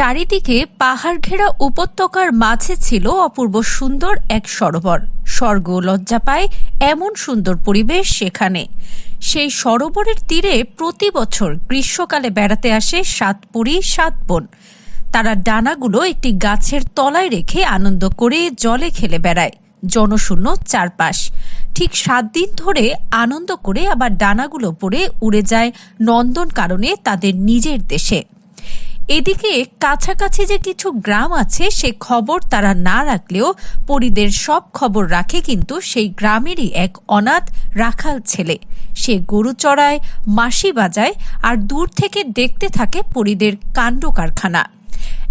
চারিদিকে পাহাড় ঘেরা উপত্যকার মাঝে ছিল অপূর্ব সুন্দর এক সরোবর। স্বর্গ লজ্জা পায় এমন সুন্দর পরিবেশ সেখানে। সেই সরোবরের তীরে প্রতি বছর গ্রীষ্মকালে বেড়াতে আসে সাত পুরী, সাত বোন। তারা ডানাগুলো একটি গাছের তলায় রেখে আনন্দ করে জলে খেলে বেড়ায়, জনশূন্য চারপাশ। ঠিক সাত দিন ধরে আনন্দ করে আবার ডানাগুলো পড়ে উড়ে যায় নন্দন কারণে তাদের নিজের দেশে। এদিকে কাছাকাছি যে কিছু গ্রাম আছে, সে খবর তারা না রাখলেও পরিদের সব খবর রাখে কিন্তু সেই গ্রামেরই এক অনাথ রাখাল ছেলে। সে গরু চড়ায়, মাসি বাজায় আর দূর থেকে দেখতে থাকে পরিদের কাণ্ড কারখানা।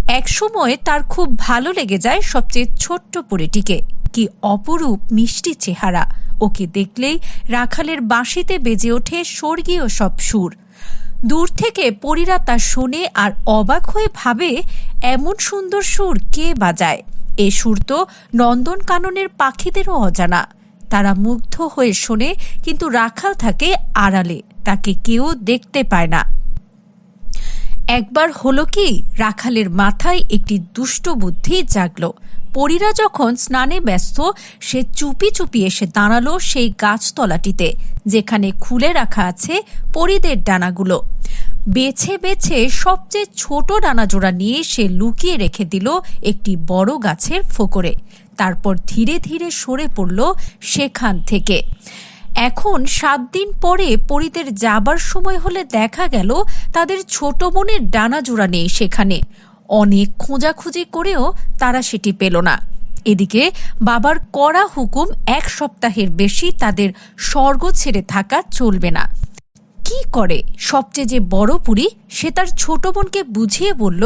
এক সময় তার খুব ভালো লেগে যায় সবচেয়ে ছোট্ট পরিটিকে। কি অপরূপ মিষ্টি চেহারা। ওকে দেখলেই রাখালের বাঁশিতে বেজে ওঠে স্বর্গীয় সব সুর। দূর থেকে পরীরা তা শোনে আর অবাক হয়ে ভাবে, এমন সুন্দর সুর কে বাজায়? এ সুর তো নন্দন কাননের পাখিদেরও অজানা। তারা মুগ্ধ হয়ে শোনে, কিন্তু রাখাল থাকে আড়ালে। তাকে কেউ দেখতে পায় না। একবার হলো কি, রাখালের মাথায় একটি দুষ্ট বুদ্ধি জাগল। পরীরা যখন স্নানে ব্যস্ত, সে চুপি চুপি এসে দাঁড়াল সেই গাছতলাটিতে, যেখানে খুলে রাখা আছে পরীদের ডানাগুলো। বেছে বেছে সবচেয়ে ছোট ডানাজোড়া নিয়ে সে লুকিয়ে রেখে দিল একটি বড় গাছের ফোকরে। তারপর ধীরে ধীরে সরে পড়ল সেখান থেকে। এখন সাত দিন পরে পরিদের যাবার সময় হলে দেখা গেল তাদের ছোট বোনের ডানা জোড়া নেই সেখানে। অনেক খোঁজাখুঁজি করেও তারা সেটি পেল না। এদিকে বাবার কড়া হুকুম এক সপ্তাহের বেশি তাদের স্বর্গ ছেড়ে থাকা চলবে না। কি করে? সবচেয়ে যে বড় পুরী, সে তার ছোট বোনকে বুঝিয়ে বলল,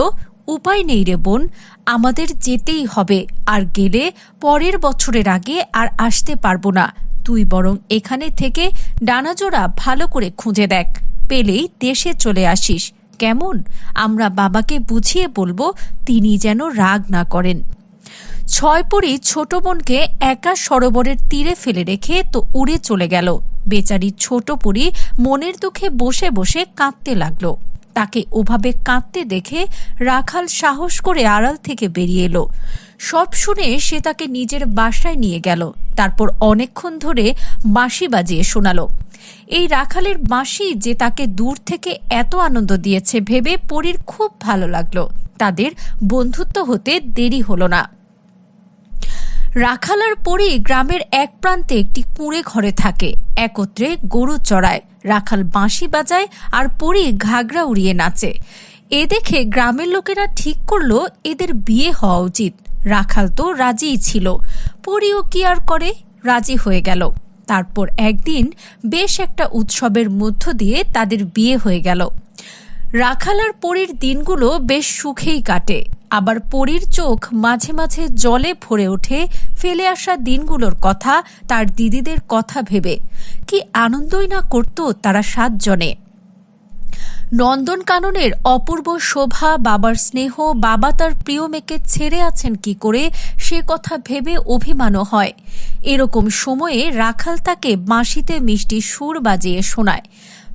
উপায় নেই রে বোন, আমাদের যেতেই হবে, আর গেলে পরের বছরের আগে আর আসতে পারব না। তুই বরং এখানে থেকে ডানাজোড়া ভালো করে খুঁজে দেখ। পেলেই দেশে চলে আসিস। কেমন? আমরা বাবাকে বুঝিয়ে বলব তিনি যেন রাগ না করেন। ছয়পরি ছোট বোনকে একা সরোবরের তীরে ফেলে রেখে তো উড়ে চলে গেল। বেচারি ছোট পরি মনের দুঃখে বসে বসে কাঁদতে লাগল। তাকে ওভাবে কাঁদতে দেখে রাখাল সাহস করে আড়াল থেকে বেরিয়ে এলো। সব শুনে সে তাকে নিজের বাসায় নিয়ে গেল। তারপর অনেকক্ষণ ধরে বাঁশি বাজিয়ে শোনালো। এই রাখালের বাঁশি যে তাকে দূর থেকে এত আনন্দ দিয়েছে ভেবে পরীর খুব ভালো লাগল। তাদের বন্ধুত্ব হতে দেরি হলো না। রাখালার পরি গ্রামের এক প্রান্তে একটি কুঁড়ে ঘরে থাকে। একত্রে গরু চড়ায়। রাখাল বাঁশি বাজায় আর পরি ঘাগরা উড়িয়ে নাচে। এ দেখে গ্রামের লোকেরা ঠিক করল এদের বিয়ে হওয়া উচিত। রাখাল তো রাজিই ছিল। পরিও কি আর করে, রাজি হয়ে গেল। তারপর একদিন বেশ একটা উৎসবের মধ্য দিয়ে তাদের বিয়ে হয়ে গেল। রাখাল আর পরীর দিনগুলো বেশ সুখেই কাটে। আবার পরীর চোখ মাঝে মাঝে জলে ভরে ওঠে ফেলে আসা দিনগুলোর কথা, তার দিদিদের কথা ভেবে। কি আনন্দই না করত তারা সাতজনে। নন্দনকাননের অপূর্ব শোভা, বাবার স্নেহ, বাবা তার প্রিয় মেয়েকে ছেড়ে আছেন কি করে সে কথা ভেবে অভিমানও হয়। এরকম সময়ে রাখাল তাকে বাঁশিতে মিষ্টি সুর বাজিয়ে শোনায়।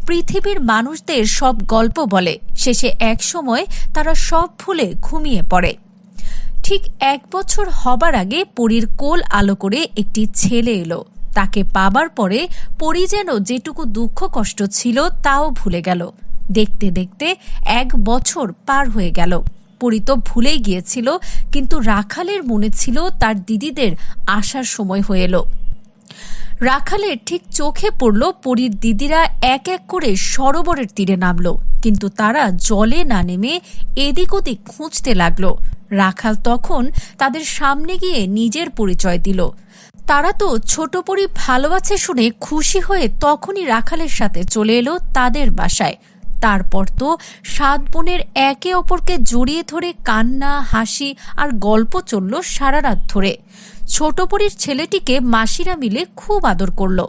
পৃথিবীর মানুষদের সব গল্প বলে। শেষে এক সময় তারা সব ভুলে ঘুমিয়ে পড়ে। ঠিক এক বছর হবার আগে পরীর কোল আলো করে একটি ছেলে এলো। তাকে পাবার পরে পরি যেন যেটুকু দুঃখ কষ্ট ছিল তাও ভুলে গেল। দেখতে দেখতে এক বছর পার হয়ে গেল। পরি তো ভুলেই গিয়েছিল, কিন্তু রাখালের মনে ছিল তার দিদিদের আসার সময় হয়ে এলো। রাখালের ঠিক চোখে পড়ল পরীর দিদিরা এক এক করে সরোবরের তীরে নামল, কিন্তু তারা জলে না নেমে এদিক ওদিক খুঁজতে লাগল। রাখাল তখন তাদের সামনে গিয়ে নিজের পরিচয় দিল। তারা তো ছোট পরি ভালো আছে শুনে খুশি হয়ে তখনই রাখালের সাথে চলে এলো তাদের বাসায়। তারপর তো সাত বোনের একে অপরকে জড়িয়ে ধরে কান্না, হাসি আর গল্প চলল সারা রাত ধরে। ছোট পরীর ছেলেটিকে মাসিরা মিলে খুব আদর করল।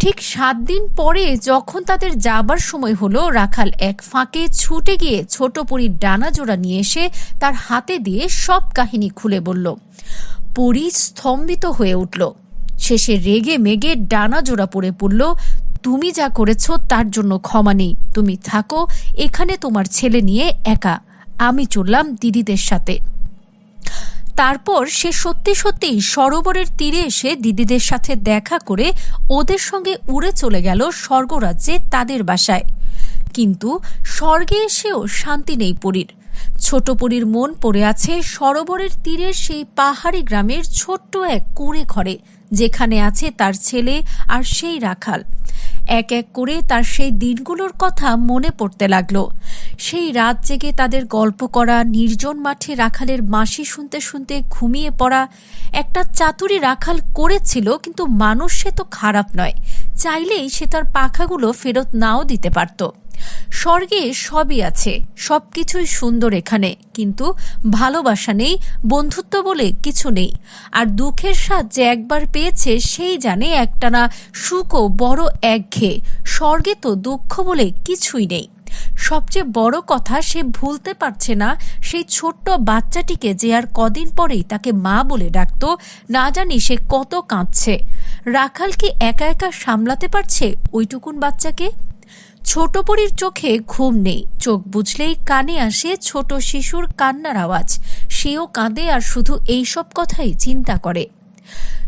ঠিক সাত দিন পরে যখন তাদের যাবার সময় হলো, রাখাল এক ফাঁকে ছুটে গিয়ে ছোট পরীর ডানা জোড়া নিয়ে এসে তার হাতে দিয়ে সব কাহিনী খুলে বলল। পরী স্তম্ভিত হয়ে উঠল। শেষে রেগে মেগে ডানা জোড়া পড়ে পড়ল তুমি যা করেছ তার জন্য ক্ষমা নেই। তুমি থাকো, এখানে তোমার ছেলে নিয়ে একা। আমি চললাম দিদিদের সাথে। তারপর সে সত্যি সত্যি সরোবরের তীরে এসে দিদিদের সাথে দেখা করে ওদের সঙ্গে উড়ে চলে গেল স্বর্গরাজ্যে তাদের বাসায়। কিন্তু স্বর্গে এসেও শান্তি নেই পুরীর। ছোট পুরীর মন পড়ে আছে সরোবরের তীরের সেই পাহাড়ি গ্রামের ছোট্ট এক কুঁড়ে ঘরে, যেখানে আছে তার ছেলে আর সেই রাখাল। এক এক করে তার সেই দিনগুলোর কথা মনে পড়তে লাগল। সেই রাত জেগে তাদের গল্প করা, নির্জন মাঠে রাখালের মাসি শুনতে শুনতে ঘুমিয়ে পড়া, একটা চাতুরি রাখাল করেছিল, কিন্তু মানুষ সে তো খারাপ নয়। চাইলেই সে তার পাখাগুলো ফেরত নাও দিতে পারত। স্বর্গে সবই আছে সব কিছুই সুন্দর এখানে, কিন্তু ভালোবাসা নেই, বন্ধুত্ব বলে কিছু নেই। আর দুঃখের স্বাদ যে একবার পেয়েছে, সেই জানে একটানা সুখও বড় একঘেয়ে, স্বর্গে তো দুঃখ বলে কিছুই নেই। সবচেয়ে বড় কথা সে ভুলতে পারছে না, সেই ছোট্ট বাচ্চাটিকে যে আর কদিন পরেই তাকে মা বলে ডাকত, না জানি সে কত কাঁদছে। রাখাল কি একা একা সামলাতে পারছে ওইটুকুন বাচ্চাকে? ছোট পরীর চোখে ঘুম নেই। চোখ বুঝলেই কানে আসে ছোট শিশুর কান্নার আওয়াজ। সেও কাঁদে আর শুধু এইসব কথাই চিন্তা করে।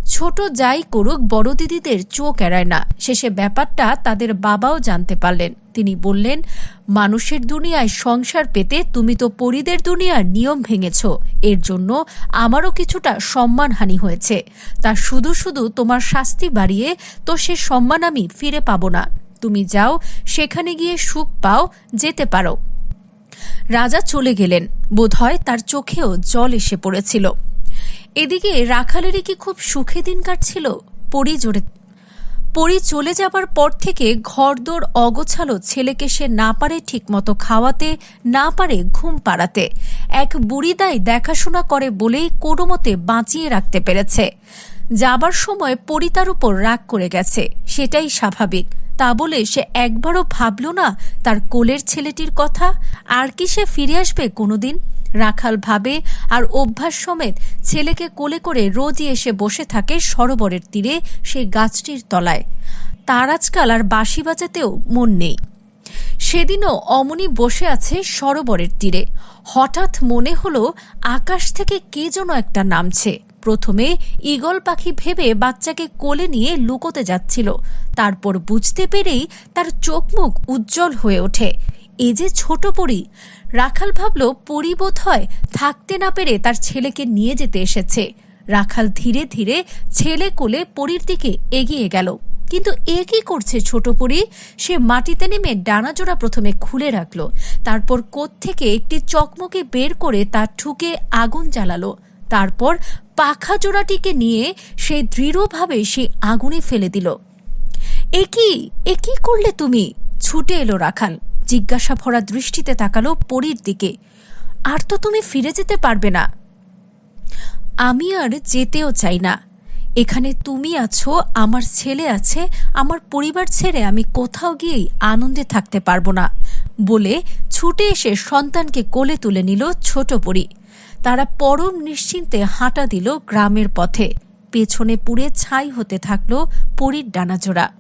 ছোট যাই করুক, বড় দিদিদের চোখ এড়ায় না। শেষে ব্যাপারটা তাদের বাবাও জানতে পারলেন। তিনি বললেন, মানুষের দুনিয়ায় সংসার পেতে তুমি তো পরিদের দুনিয়ার নিয়ম ভেঙেছ। এর জন্য আমারও কিছুটা সম্মানহানি হয়েছে। তা শুধু শুধু তোমার শাস্তি বাড়িয়ে তো সে সম্মান আমি ফিরে পাবো না। তুমি যাও, সেখানে গিয়ে সুখ পাও, যেতে পারো। রাজা চলে গেলেন। বোধহয় তার চোখেও জল এসে পড়েছিল। এদিকে রাখালেরই কি খুব সুখে দিন কাটছিল? পরি জোরে পরি চলে যাবার পর থেকে ঘরদোর অগোছালো ছেলেকে সে না পারে ঠিকমতো খাওয়াতে, না পারে ঘুম পাড়াতে। এক বুড়িদাই দেখাশোনা করে বলেই কোনো মতে বাঁচিয়ে রাখতে পেরেছে। যাবার সময় পরি তার উপর রাগ করে গেছে। সেটাই স্বাভাবিক। তা বলে সে একবারও ভাবল না তার কোলের ছেলেটির কথা। আর কি সে ফিরে আসবে কোনোদিন? রাখাল ভাবে আর অভ্যাস সমেত ছেলেকে কোলে করে রোজই এসে বসে থাকে সরোবরের তীরে সেই গাছটির তলায়। তার আজকাল আর বাঁশি বাজাতেও মন নেই। সেদিনও অমনি বসে আছে সরোবরের তীরে। হঠাৎ মনে হলো আকাশ থেকে কে যেন একটা নামছে। প্রথমে ঈগল পাখি ভেবে বাচ্চাকে কোলে নিয়ে লুকোতে যাচ্ছিল। তারপর বুঝতে পেরেই তার চোখ মুখ উজ্জ্বল হয়ে ওঠে। এ যে ছোট পরি! রাখাল ভাবল, পরি বোধ হয় থাকতে না পেরে তার ছেলেকে নিয়ে যেতে এসেছে। রাখাল ধীরে ধীরে ছেলে কোলে পরীর দিকে এগিয়ে গেল। কিন্তু এ কি করছে ছোট পরি? সে মাটিতে নেমে ডানাজোড়া প্রথমে খুলে রাখল। তারপর কোত থেকে একটি চকমকে বের করে তার ঠুকে আগুন জ্বালালো। তারপর পাখা জোড়াটিকে নিয়ে সে দৃঢ়ভাবে সেই আগুনে ফেলে দিল। এ কি? এ কি করলে তুমি? ছুটে এলো রাখাল। জিজ্ঞাসা ভরা দৃষ্টিতে তাকালো পরীর দিকে। আর তো তুমি ফিরে যেতে পারবে না। আমি আর যেতেও চাই না। এখানে তুমি আছো, আমার ছেলে আছে, আমার পরিবার ছেড়ে আমি কোথাও গিয়েই আনন্দে থাকতে পারব না বলে ছুটে এসে সন্তানকে কোলে তুলে নিল ছোট পরি। তারা পরম নিশ্চিন্তে হাঁটা দিল গ্রামের পথে। পেছনে পুড়ে ছাই হতে থাকল পরীর ডানাজোড়া।